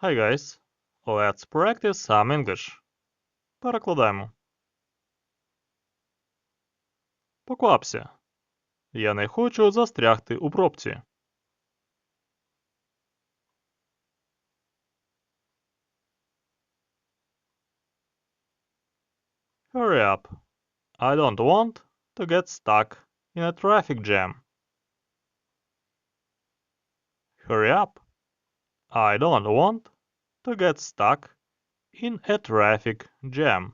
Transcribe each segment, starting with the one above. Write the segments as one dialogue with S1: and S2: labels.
S1: Hi guys, let's practice some English. Перекладаємо. Поквапся. Я не хочу застрягти у пробці. Hurry up. I don't want to get stuck in a traffic jam. Hurry up. I don't want to get stuck in a traffic jam.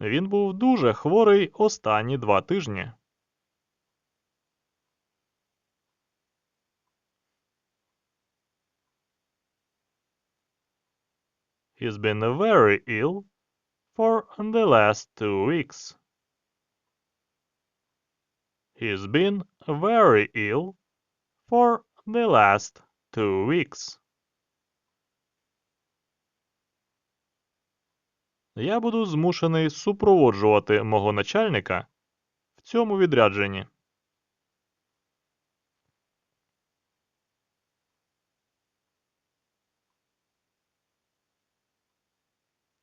S1: Він був дуже хворий останні два тижні. He's been very ill for the last two weeks. He's been very ill for the last two weeks. Я буду змушений супроводжувати мого начальника в цьому відрядженні.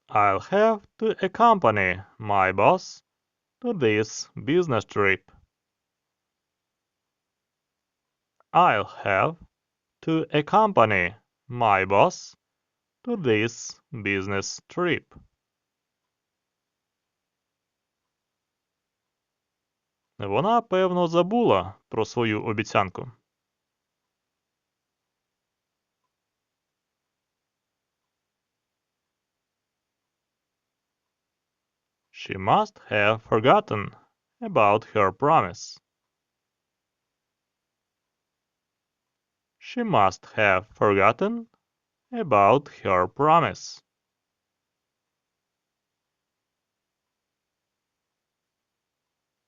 S1: I'll have to accompany my boss to this business trip. I'll have to accompany my boss to this business trip. Вона, певно, забула про свою обіцянку. She must have forgotten about her promise. She must have forgotten about her promise.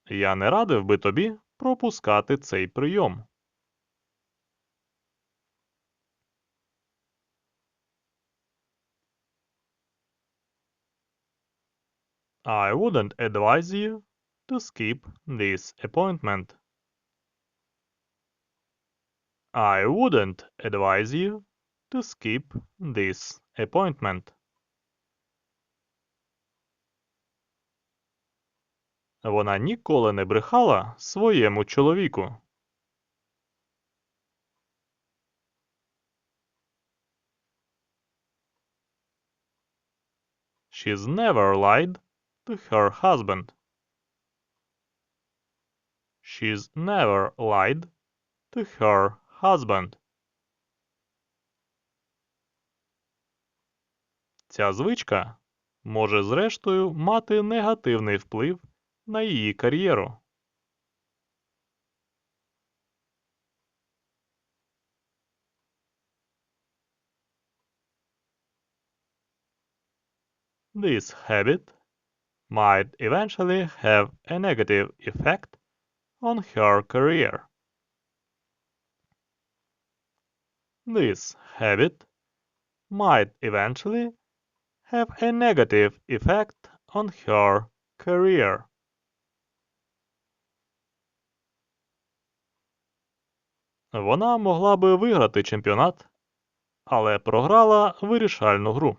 S1: Я не радив би тобі пропускати цей прийом. I wouldn't advise you to skip this appointment. I wouldn't advise you to skip this appointment. Вона ніколи не брехала своєму чоловіку. She's never lied to her husband. She's never lied to her husband. Ця звичка може зрештою мати негативний вплив на її кар'єру. This habit might eventually have a negative effect on her career. This habit might eventually have a negative effect on her career. Вона могла би виграти чемпіонат, але програла вирішальну гру.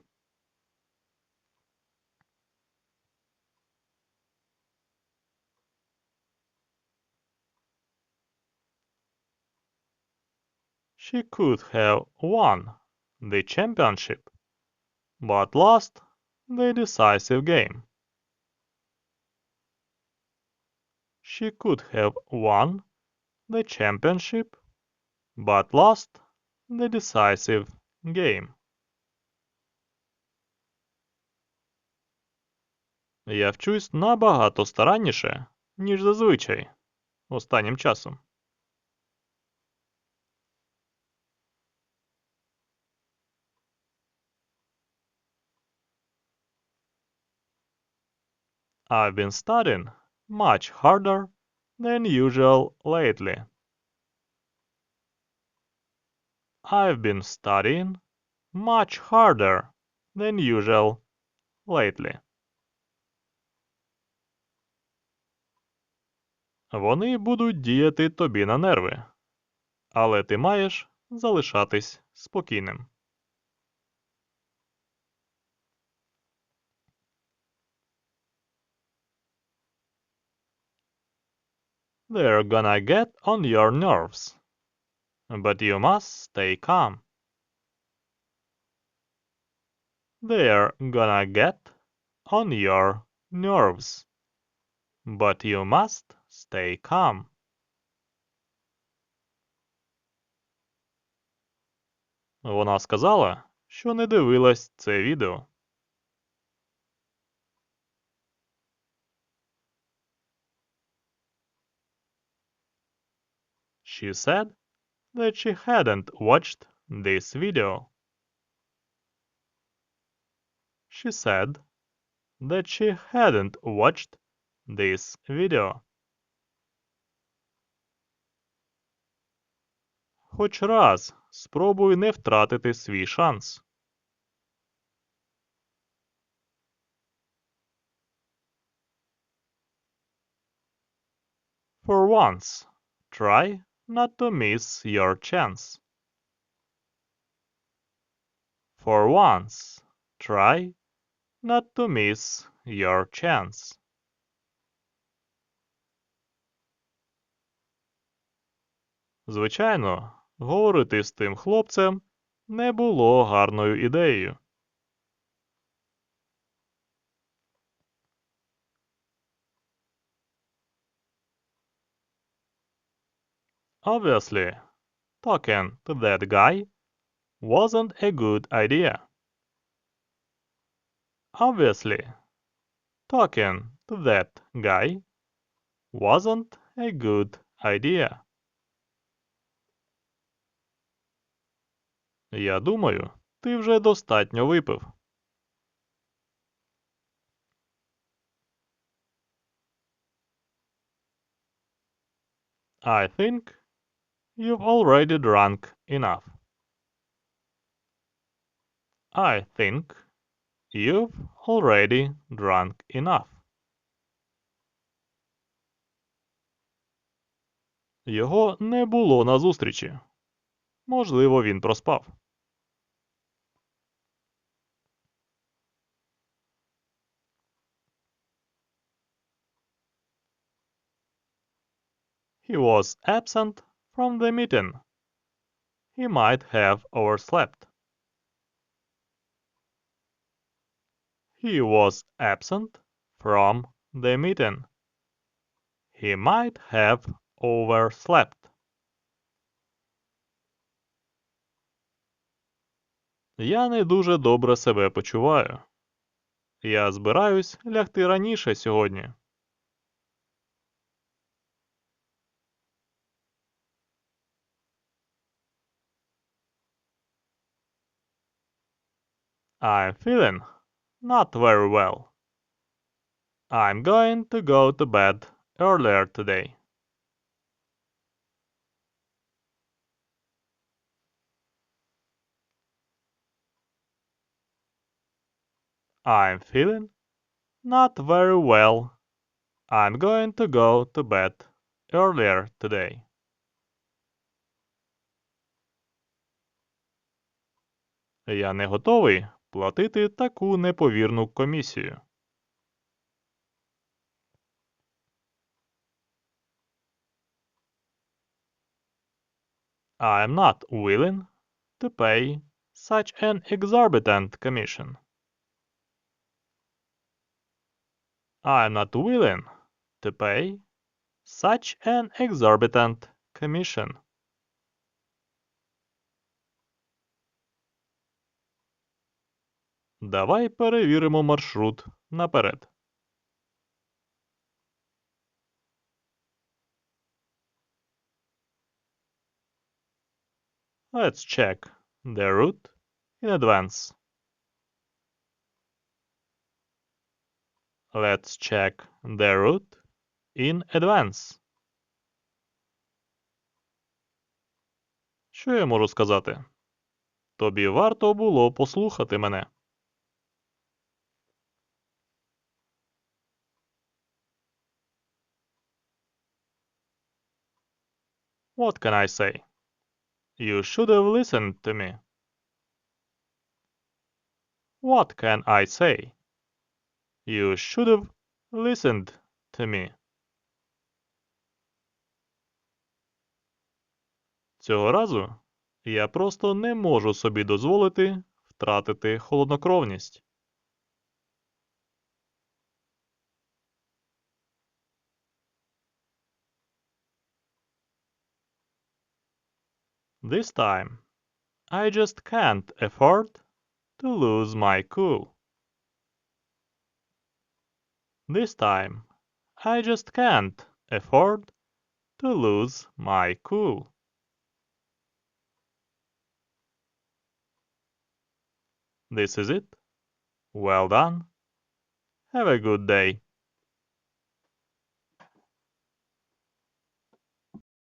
S1: She could have won the championship, but lost the decisive game. She could have won the championship, but lost the decisive game. Я вчусь набагато старанніше, ніж зазвичай, останнім часом. I've been studying much harder than usual lately. I've been studying much harder than usual lately. Вони будуть діяти тобі на нерви. Але ти маєш залишатись спокійним. They're gonna get on your nerves. But you must stay calm. They're gonna get on your nerves. But you must stay calm. Вона сказала, що не дивилась це відео. She said that she hadn't watched this video. She said that she hadn't watched this video. Хоч раз спробуй не втратити свій шанс. For once, try not to miss your chance. For once, try not to miss your chance. Звичайно, говорити з тим хлопцем не було гарною ідеєю. Obviously, talking to that guy wasn't a good idea. Obviously, talking to that guy wasn't a good idea. Я думаю, ти вже достатньо випив. I think you've already drunk enough. I think you've already drunk enough. Його не було на зустрічі. Можливо, він проспав. He was absent from the meeting. He might have overslept. He was absent from the meeting. He might have overslept. Я не дуже добре себе почуваю. Я збираюсь лягти раніше сьогодні. I'm feeling not very well. I'm going to go to bed earlier today. I'm feeling not very well. I'm going to go to bed earlier today. Я не готовий платити таку неповірну комісію. I'm not willing to pay such an exorbitant commission. I'm not willing to pay such an exorbitant commission. Давай перевіримо маршрут наперед. Let's check the route in advance. Let's check the route in advance. Що я можу сказати? Тобі варто було послухати мене. What can I say? You should have listened to me. What can I say? You should have listened to me. Цього разу я просто не можу собі дозволити втратити холоднокровність. This time, I just can't afford to lose my cool. This time, I just can't afford to lose my cool. This is it. Well done. Have a good day.